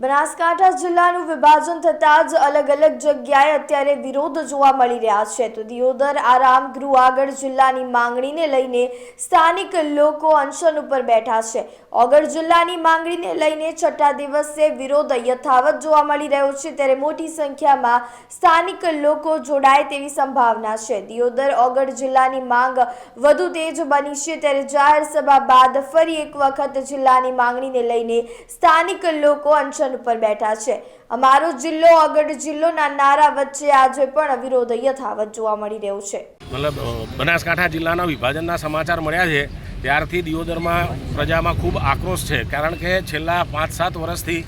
બનાસકાંઠા જિલ્લાનું વિભાજન થતાં જ અલગ અલગ જગ્યાએ અત્યારે વિરોધ જોવા મળી રહ્યા છે. તો દિયોદર, આરામ ગૃહ આગળ જિલ્લાની માંગણીને લઈને સ્થાનિક લોકો અનશન ઉપર બેઠા છે. ઓગળ જિલ્લાની માંગણીને લઈને છઠ્ઠા દિવસે વિરોધ યથાવત જોવા મળી રહ્યો છે. ત્યારે મોટી સંખ્યામાં સ્થાનિક લોકો જોડાય તેવી સંભાવના છે. દિયોદર ઓગળ જિલ્લાની માંગ વધુ તેજ બની છે. ત્યારે જાહેર સભા બાદ ફરી એક વખત જિલ્લાની માંગણીને લઈને સ્થાનિક લોકો અનશન ઉપર બેઠા છે. અમારો જિલ્લો અગડ જિલ્લોના નારા વચ્ચે આજે પણ વિરોધ યથાવત જોવા મળી રહ્યો છે. મતલબ બનાસકાંઠા જિલ્લાના વિભાજનના સમાચાર મળ્યા છે, ત્યારથી દિયોદરમાં પ્રજામાં ખૂબ આક્રોશ છે. કારણ કે છેલ્લા પાંચ સાત વર્ષથી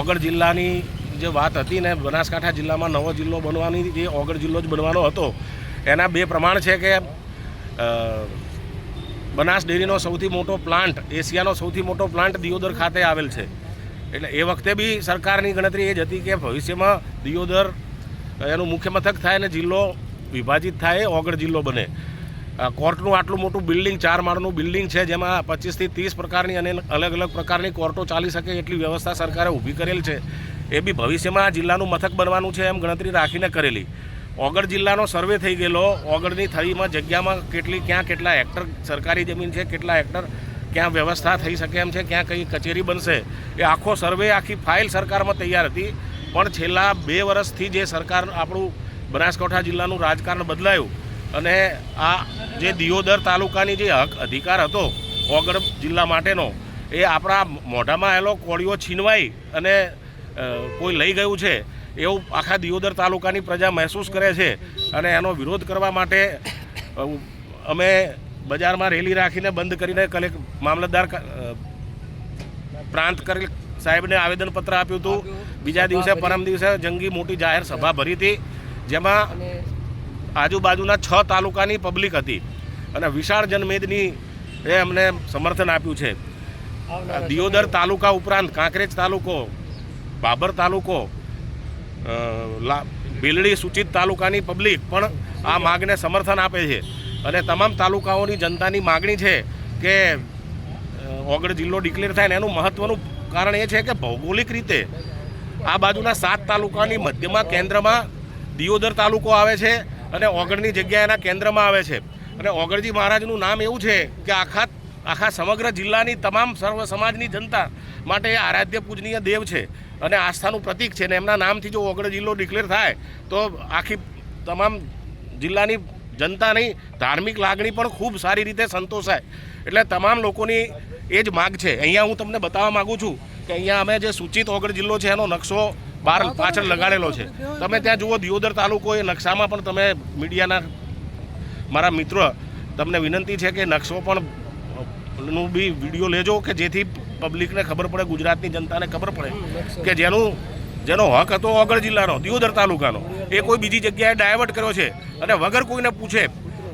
ઓગળ જિલ્લાની જે વાત હતી ને, બનાસકાંઠા જિલ્લામાં નવો જિલ્લો બનવાની જે ઓગળ જિલ્લો જ બનવાનો હતો, એના બે પ્રમાણ છે કે બનાસ ડેરીનો સૌથી મોટો પ્લાન્ટ, એશિયાનો સૌથી મોટો પ્લાન્ટ દિયોદર ખાતે આવેલ છે. એટલે એ વખતે બી સરકારની ગણતરી એ જ હતી કે ભવિષ્યમાં દિયોદર, એનું મુખ્ય મથક થાય અને જિલ્લો વિભાજિત થાય, ઓગળ જિલ્લો બને. કોર્ટનું આટલું મોટું બિલ્ડિંગ, ચાર માળનું બિલ્ડિંગ છે, જેમાં પચીસથી ત્રીસ પ્રકારની અને અલગ અલગ પ્રકારની કોર્ટો ચાલી શકે એટલી વ્યવસ્થા સરકારે ઊભી કરેલ છે. એ બી ભવિષ્યમાં જિલ્લાનું મથક બનવાનું છે એમ ગણતરી રાખીને કરેલી. ઓગળ જિલ્લાનો સર્વે થઈ ગયેલો. ઓગળની થળીમાં જગ્યામાં કેટલી, ક્યાં કેટલા હેક્ટર સરકારી જમીન છે, કેટલા હેક્ટર ક્યાં વ્યવસ્થા થઈ શકે એમ છે, ક્યાં કઈ કચેરી બનશે, એ આખો સર્વે, આખી ફાઇલ સરકારમાં તૈયાર હતી. પણ છેલ્લા બે વર્ષથી જે સરકાર આપણું બનાસકાંઠા જિલ્લાનું રાજકારણ બદલાયું અને આ જે દિયોદર તાલુકાની જે હક અધિકાર હતો ઓગળ જિલ્લા માટેનો, એ આપણા મોઢામાં આવેલો કોળીઓ છીનવાઈ અને કોઈ લઈ ગયું છે, એવું આખા દિયોદર તાલુકાની પ્રજા મહેસૂસ કરે છે. અને એનો વિરોધ કરવા માટે અમે બજારમાં રેલી રાખીને બંધ કરીને કલેક મામલતદાર પ્રાંત કરેલ સાહેબને આવેદનપત્ર આપ્યું હતું. બીજા દિવસે પરમ દિવસે જંગી મોટી જાહેર સભા ભરી હતી જેમાં આજુબાજુના છ તાલુકાની પબ્લિક હતી. અને વિશાળ જનમેદની એ અમને સમર્થન આપ્યું છે. દિયોદર તાલુકા ઉપરાંત કાંકરેજ તાલુકો બાબર તાલુકો બેલડી સૂચિત તાલુકાની પબ્લિક પણ આ માગને સમર્થન આપે છે. અને તમામ તાલુકાઓની જનતાની માગણી છે કે ઓગળ જિલ્લો ડિક્લેર થાય ને એનું મહત્વનું કારણ એ છે કે ભૌગોલિક રીતે આ બાજુના સાત તાલુકાની મધ્યમાં કેન્દ્રમાં દિયોદર તાલુકો આવે છે અને ઓગળની જગ્યા એના કેન્દ્રમાં આવે છે. અને ઓગળજી મહારાજનું નામ એવું છે કે આખા આખા સમગ્ર જિલ્લાની તમામ સર્વ સમાજની જનતા માટે આરાધ્ય પૂજનીય દેવ છે અને આસ્થાનું પ્રતીક છે ને એમના નામથી જો ઓગળ જિલ્લો ડિક્લેર થાય તો આખી તમામ જિલ્લાની જનતાની ધાર્મિક લાગણી પણ ખૂબ સારી રીતે સંતોષાય. એટલે તમામ લોકોની એ જ માગ છે. અહીંયા હું તમને બતાવવા માગું છું કે અહીંયા અમે જે સૂચિત ઓગળ જિલ્લો છે એનો નકશો બહાર પાછળ લગાડેલો છે. તમે ત્યાં જુઓ દિયોદર તાલુકો એ નકશામાં પણ તમે મીડિયાના મારા મિત્રો તમને વિનંતી છે કે નકશો પણ નું બી વીડિયો લેજો કે જેથી પબ્લિકને ખબર પડે ગુજરાતની જનતાને ખબર પડે કે જેનું જેનો હક હતો ઓગળ જિલ્લાનો, દિયોદર તાલુકાનો. એ કોઈ બીજી જગ્યાએ ડાયવર્ટ કર્યો છે. અને વગર કોઈને પૂછે,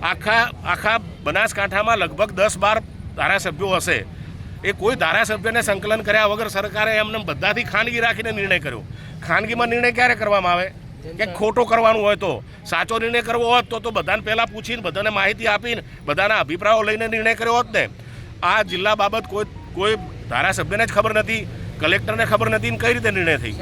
આખા આખા બનાસકાંઠામાં લગભગ દસ બાર ધારાસભ્યો હશે. એ કોઈ ધારાસભ્યને સંકલન કર્યા વગર સરકારે એમને બધાથી ખાનગી રાખીને નિર્ણય કર્યો. ખાનગીમાં નિર્ણય ક્યારે કરવામાં આવે? કે ખોટો કરવાનું હોય તો? સાચો નિર્ણય કરવો હોત તો તો બધાને પહેલાં પૂછીને, બધાને માહિતી આપીને, બધાના અભિપ્રાયો લઈને નિર્ણય કર્યો હોત ને. આ જિલ્લા બાબત કોઈ કોઈ ધારાસભ્યને જ ખબર નથી, કલેક્ટરને ખબર નથી ને કઈ રીતે નિર્ણય થઈ?